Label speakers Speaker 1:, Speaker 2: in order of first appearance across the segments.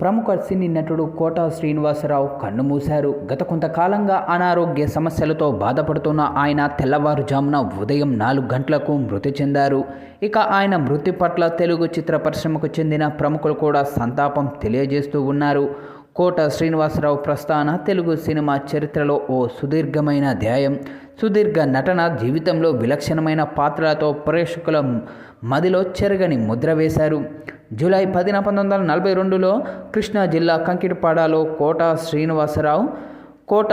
Speaker 1: ప్రముఖ సినీ నటుడు కోట శ్రీనివాసరావు కన్నుమూశారు. గత కొంతకాలంగా అనారోగ్య సమస్యలతో బాధపడుతున్న ఆయన తెల్లవారుజామున ఉదయం నాలుగు గంటలకు మృతి చెందారు. ఇక ఆయన మృతి పట్ల తెలుగు చిత్ర పరిశ్రమకు చెందిన ప్రముఖులు కూడా సంతాపం తెలియజేస్తూ ఉన్నారు. కోట శ్రీనివాసరావు ప్రస్థాన తెలుగు సినిమా చరిత్రలో ఓ సుదీర్ఘమైన అధ్యాయం. సుదీర్ఘ నటన జీవితంలో విలక్షణమైన పాత్రలతో ప్రేక్షకుల మదిలో చెరగని ముద్ర వేశారు. జూలై పదిన పంతొమ్మిది వందల నలభై రెండులో కృష్ణా జిల్లా కంకిటిపాడాలో కోట శ్రీనివాసరావు కోట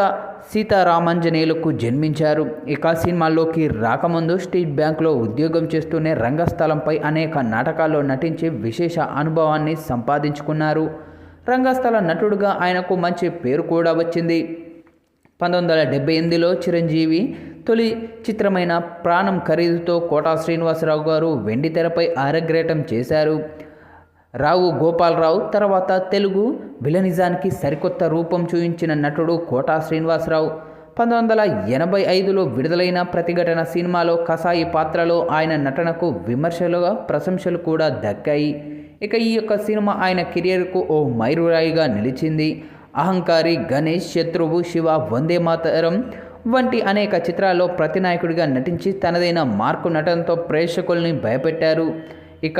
Speaker 1: సీతారామాంజనేయులకు జన్మించారు. ఇక సినిమాల్లోకి రాకముందు స్టేట్ బ్యాంకులో ఉద్యోగం చేస్తూనే రంగస్థలంపై అనేక నాటకాల్లో నటించి విశేష అనుభవాన్ని సంపాదించుకున్నారు. రంగస్థల నటుడుగా ఆయనకు మంచి పేరు కూడా వచ్చింది. పంతొమ్మిది వందల డెబ్బై ఎనిమిదిలో చిరంజీవి తొలి చిత్రమైన ప్రాణం ఖరీదుతో కోటా శ్రీనివాసరావు గారు వెండి తెరపై ఆరగ్రేటం చేశారు. రావు గోపాలరావు తర్వాత తెలుగు విలనిజానికి సరికొత్త రూపం చూపించిన నటుడు కోటా శ్రీనివాసరావు. పంతొమ్మిది వందల ఎనభై ఐదులో విడుదలైన ప్రతిఘటన సినిమాలో కసాయి పాత్రలో ఆయన నటనకు విమర్శలుగా ప్రశంసలు కూడా దక్కాయి. ఇక ఈ యొక్క సినిమా ఆయన కెరియర్కు ఓ మైరురాయిగా నిలిచింది. అహంకారి గణేష్ శత్రువు శివ వందే మాతరం వంటి అనేక చిత్రాల్లో ప్రతినాయకుడిగా నటించి తనదైన మార్కు నటనతో ప్రేక్షకుల్ని భయపెట్టారు. ఇక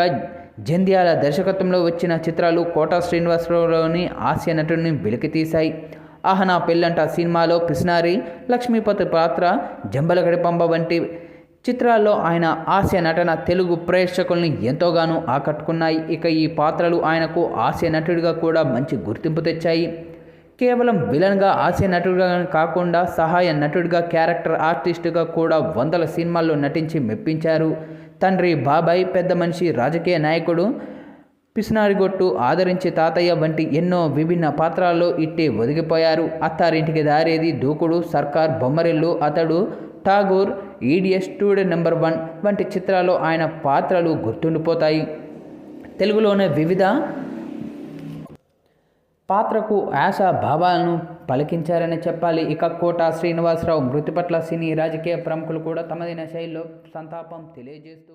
Speaker 1: జంధ్యాల దర్శకత్వంలో వచ్చిన చిత్రాలు కోట శ్రీనివాసరావులోని హాస్య నటుడిని వెలికితీశాయి ఆహనా పెళ్ళంట సినిమాలో కృష్ణారి లక్ష్మీపతి పాత్ర జంబలగడిపంబ వంటి చిత్రాల్లో ఆయన హాస్య నటన తెలుగు ప్రేక్షకుల్ని ఎంతోగానో ఆకట్టుకున్నాయి. ఇక ఈ పాత్రలు ఆయనకు హాస్య నటుడిగా కూడా మంచి గుర్తింపు తెచ్చాయి. కేవలం విలన్గా హాస్య నటుడిగా కాకుండా సహాయ నటుడిగా క్యారెక్టర్ ఆర్టిస్టుగా కూడా వందల సినిమాల్లో నటించి మెప్పించారు. తండ్రి బాబాయ్ పెద్ద మనిషి రాజకీయ నాయకుడు పిసినారిగొట్టు ఆదరించి తాతయ్య వంటి ఎన్నో విభిన్న పాత్రల్లో ఇట్టే ఒదిగిపోయారు. అత్తారింటికి దారేది దూకుడు సర్కార్ బొమ్మరిల్లు అతడు ఠాగూర్ ఈడిఎస్ స్టూడెంట్ నెంబర్ వన్ వంటి చిత్రాల్లో ఆయన పాత్రలు గుర్తుండిపోతాయి. తెలుగులోనే వివిధ పాత్రకు ఆశా భావాలను పలికించారని చెప్పాలి. ఇక కోట శ్రీనివాసరావు మృతి పట్ల సినీ రాజకీయ ప్రముఖులు కూడా తమదైన శైలిలో సంతాపం తెలియజేస్తూ